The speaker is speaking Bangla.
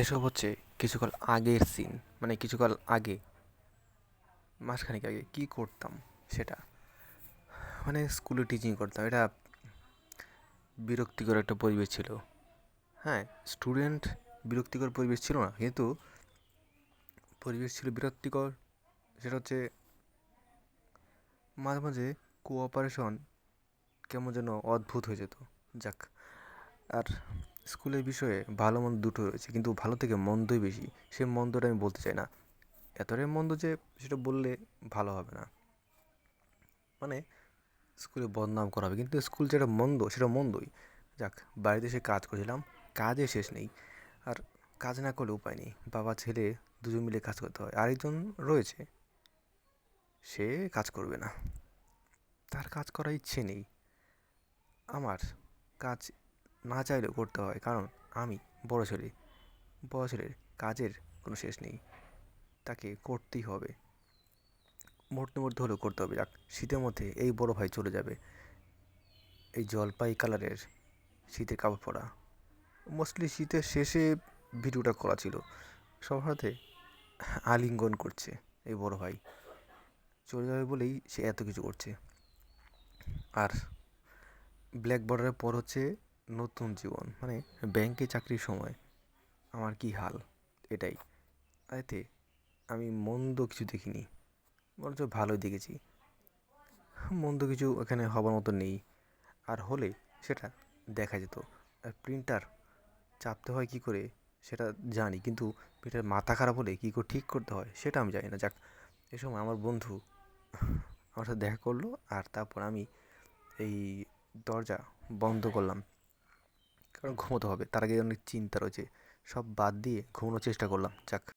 এসব হচ্ছে কিছুকাল আগের সিন মানে কিছুকাল আগে, মাসখানেক আগে কী করতাম সেটা? মানে স্কুলে টিচিং করতাম, এটা বিরক্তিকর একটা পরিবেশ ছিল। হ্যাঁ স্টুডেন্ট বিরক্তিকর পরিবেশ ছিল না, কিন্তু পরিবেশ ছিল বিরক্তিকর। সেটা হচ্ছে মাঝে মাঝে কোঅপারেশন কেমন যেন অদ্ভুত হয়ে যেত। যাক, আর স্কুলের বিষয়ে ভালো মন্দ দুটো রয়েছে, কিন্তু ভালো থেকে মন্দই বেশি। সে মন্দটা আমি বলতে চাই না। এতটাই মন্দ যে সেটা বললে ভালো হবে না। মানে স্কুলে বদনাম করা হবে, কিন্তু স্কুল যেটা মন্দ সেটা মন্দই। যাক, বাড়িতে এসে কাজ করেছিলাম কাজে শেষ নেই। আর কাজ না করলে উপায় নেই। বাবা, ছেলে দুজন মিলে কাজ করতে হয়, আরেকজন রয়েছে, সে কাজ করবে না। তার কাজ করার ইচ্ছে নেই। আমার কাজ না চাইলেও করতে হয়, কারণ আমি বড় ছেলে। বড় ছেলের কাজের কোনো শেষ নেই, তাকে করতেই হবে। মরতে মরতে হলেও করতে হবে, যাক, শীতের মধ্যে এই বড় ভাই চলে যাবে। এই জলপাই কালারের শীতের কাপড় পরা। মোস্টলি শীতের শেষে ভিডিওটা করা ছিল। সবার সাথে আলিঙ্গন করছে এই বড় ভাই। চলে যাবে বলেই সে এত কিছু করছে। আর ব্ল্যাক বর্ডারের পর হচ্ছে নতুন জীবন মানে ব্যাংকে চাকরির সময় আমার কী হাল? এটাই। এতে আমি মন্দ কিছু দেখিনি, বরঞ্চ ভালোই দেখেছি। মন্দ কিছু এখানে হবার মতো নেই। আর হলে সেটা দেখা যেত। আর প্রিন্টার চাপতে হয় কী করে সেটা জানি, কিন্তু প্রিন্টার মাথা খারাপ হলে কী করে ঠিক করতে হয় সেটা আমি জানি না। যাক, এ সময় আমার বন্ধু আমার সাথে দেখা করল, আর তারপর আমি এই দরজা বন্ধ করলাম। কারণ ঘুমোতে হবে। তার আগে অনেক চিন্তা রয়েছে। সব বাদ দিয়ে ঘুমানোর চেষ্টা করলাম। যাক।